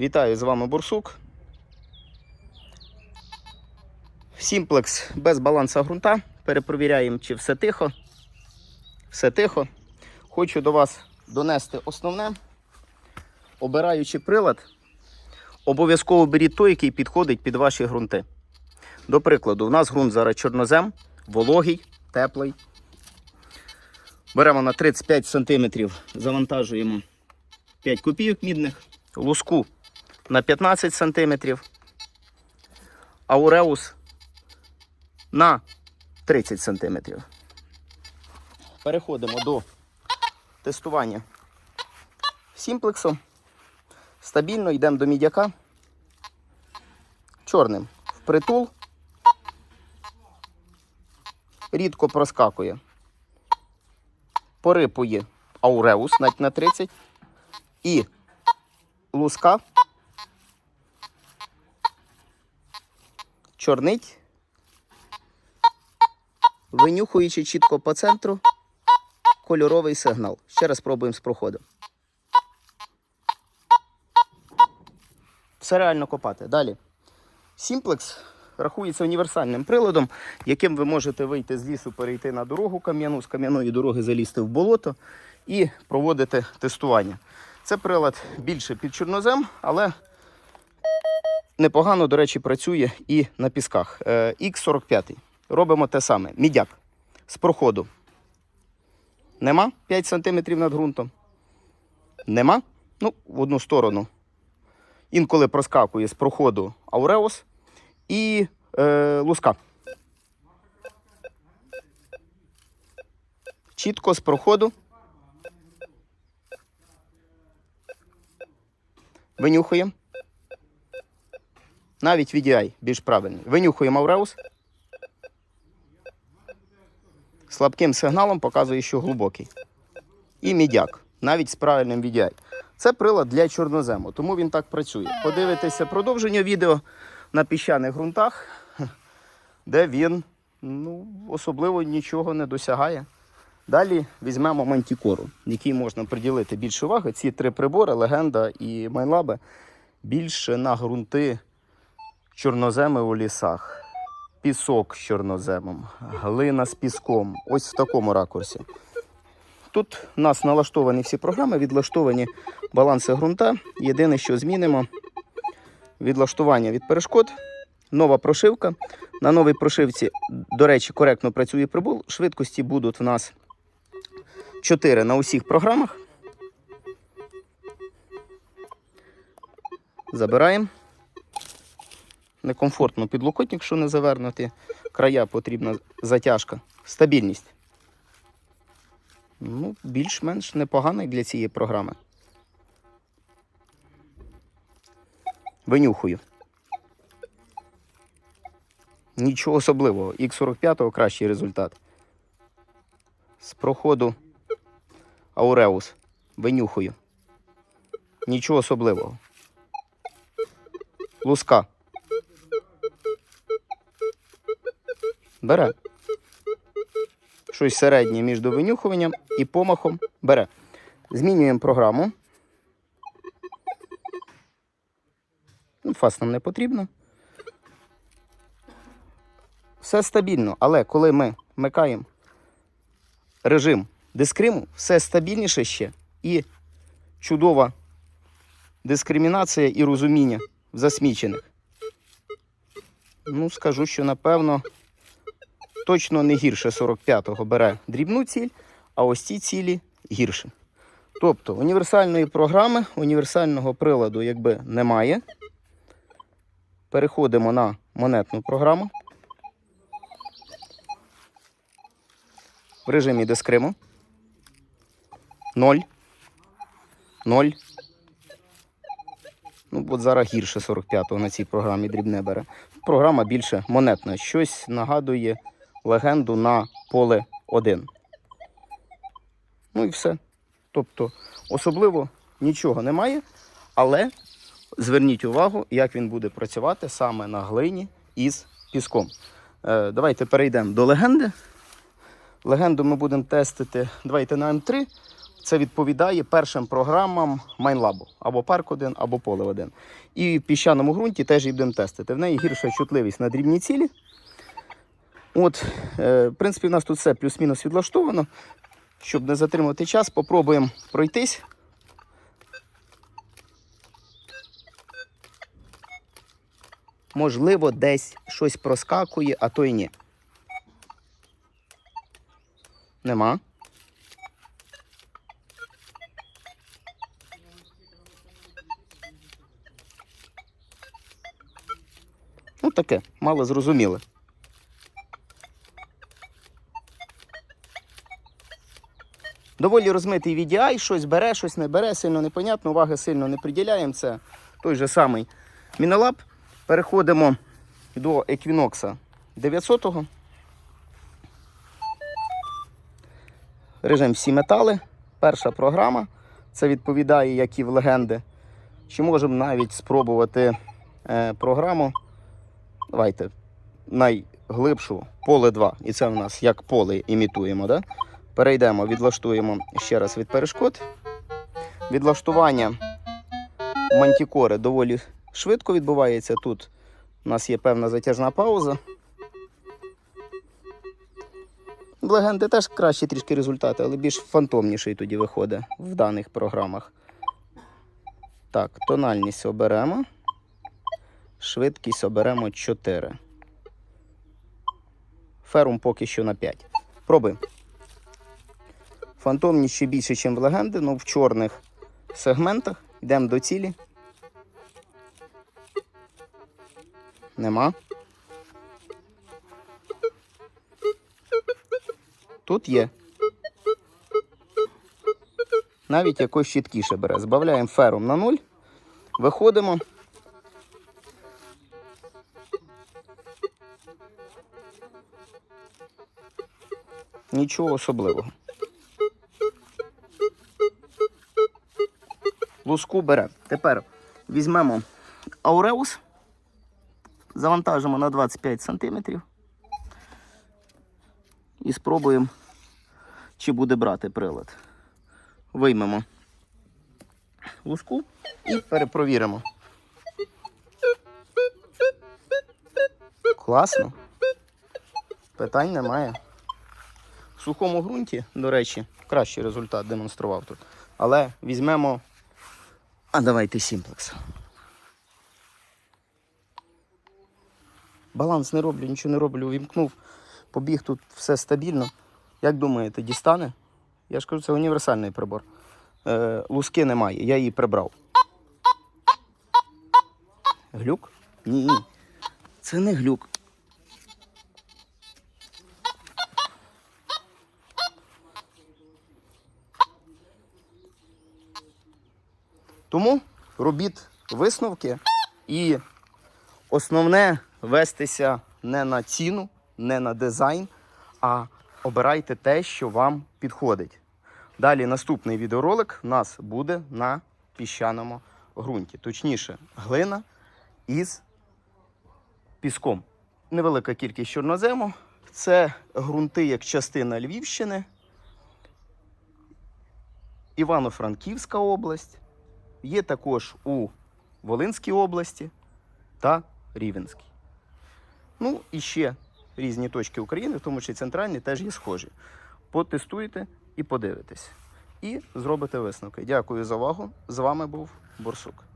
Вітаю з вами Бурсук. Сімплекс без баланса ґрунта. Перепровіряємо, чи все тихо. Все тихо. Хочу до вас донести основне. Обираючи прилад, обов'язково беріть той, який підходить під ваші ґрунти. До прикладу, у нас ґрунт зараз чорнозем, вологий, теплий. Беремо на 35 см, завантажуємо 5 копійок мідних, луску на 15 см, ауреус на 30 см. Переходимо до тестування сімплексу. Стабільно йдемо до мідяка. Чорним впритул. Рідко проскакує. Порипує ауреус навіть на 30. І луска. Чорнить. Винюхуючи чітко по центру кольоровий сигнал. Ще раз спробуємо з проходом. Все реально копати. Далі. Сімплекс рахується універсальним приладом, яким ви можете вийти з лісу, перейти на дорогу кам'яну, з кам'яної дороги залізти в болото і проводити тестування. Це прилад більше під чорнозем, але непогано, до речі, працює і на пісках. Е, Х45. Робимо те саме. Мідяк з проходу. Нема 5 см над ґрунтом. Нема. Ну, в одну сторону. Інколи проскакує з проходу ауреус і е, луска. Чітко з проходу. Винюхуємо. Навіть VDI більш правильний. Винюхуємо ауреус. Слабким сигналом показує, що глибокий. І мідяк, навіть з правильним VDI. Це прилад для чорнозему, тому він так працює. Подивитися продовження відео на піщаних ґрунтах, де він ну, особливо нічого не досягає. Далі візьмемо мантікору, якій можна приділити більше уваги. Ці три прибори, легенда і майлаби, більше на ґрунти чорноземи у лісах. Пісок з чорноземом, глина з піском. Ось в такому ракурсі. Тут у нас налаштовані всі програми, відлаштовані баланси ґрунта. Єдине, що змінимо відлаштування від перешкод, нова прошивка. На новій прошивці, до речі, коректно працює прибул. Швидкості будуть в нас 4 на усіх програмах. Забираємо. Некомфортно підлокотник, що не завернути. Края потрібна затяжка. Стабільність. Ну, більш-менш непоганий для цієї програми. Винюхую. Нічого особливого. Х45 кращий результат. З проходу Ауреус. Винюхую. Нічого особливого. Луска. Бере. Щось середнє між винюхуванням і помахом бере. Змінюємо програму. Ну, Фас нам не потрібно. Все стабільно, але коли ми вмикаємо режим дискриму, все стабільніше ще і чудова дискримінація і розуміння в засмічених. Ну, скажу, що напевно точно не гірше 45-го бере дрібну ціль, а ось ці цілі гірше. Тобто універсальної програми, універсального приладу якби немає. Переходимо на монетну програму. В режимі дискриму. 0. 0. Ну, от зараз гірше 45-го на цій програмі дрібне бере. Програма більше монетна. Щось нагадує легенду на поле 1. Ну і все. Тобто, особливо нічого немає, але зверніть увагу, як він буде працювати саме на глині із піском. Е, давайте перейдемо до легенди. Легенду ми будемо тестити. Давайте на М3. це відповідає першим програмам Майнлабу або Парк 1, або Поле 1. І в піщаному ґрунті теж її будемо тестити. В неї гірша чутливість на дрібні цілі. От, е, в принципі, у нас тут все плюс-мінус відлаштовано. Щоб не затримувати час, попробуємо пройтись. Можливо, десь щось проскакує, а то й ні. Нема. Ну, таке, мало зрозуміле. Доволі розмитий VDI, щось бере, щось не бере, сильно непонятно, уваги сильно не приділяємо. Це той же самий Мінолаб. Переходимо до Equinox 900. го Режим всі метали. Перша програма. Це відповідає, як і в легенди. Чи можемо навіть спробувати е, програму. Давайте найглибшу поле 2. І це в нас як поле імітуємо. Да? Перейдемо, відлаштуємо ще раз від перешкод. Відлаштування мантікори доволі швидко відбувається. Тут у нас є певна затяжна пауза. Легенди теж кращі трішки результати, але більш фантомніший тоді виходить в даних програмах. Так, тональність оберемо. Швидкість оберемо 4. Ферум поки що на 5. Пробуємо. Фантомність ще більше, ніж в легенди, але в чорних сегментах. Йдемо до цілі. Нема. Тут є. Навіть якось чіткіше бере. Збавляємо ферум на 0. Виходимо. Нічого особливого. Луску бере. Тепер візьмемо ауреус, завантажимо на 25 см і спробуємо, чи буде брати прилад. Виймемо луску і перепровіримо. Класно. Питань немає. В сухому ґрунті, до речі, кращий результат демонстрував тут. Але візьмемо. А давайте сімплекс. Баланс не роблю, нічого не роблю. Увімкнув, побіг тут все стабільно. Як думаєте, дістане? Я ж кажу, це універсальний прибор. Е, луски немає, я її прибрав. Глюк? Ні. Це не глюк. Тому робіть висновки і основне вестися не на ціну, не на дизайн, а обирайте те, що вам підходить. Далі наступний відеоролик у нас буде на піщаному ґрунті. Точніше, глина із піском. Невелика кількість чорнозему. Це ґрунти як частина Львівщини, Івано-Франківська область. Є також у Волинській області та Рівенській. Ну і ще різні точки України, в тому числі центральні, теж є схожі. Потестуйте і подивитесь. І зробите висновки. Дякую за увагу. З вами був Борсук.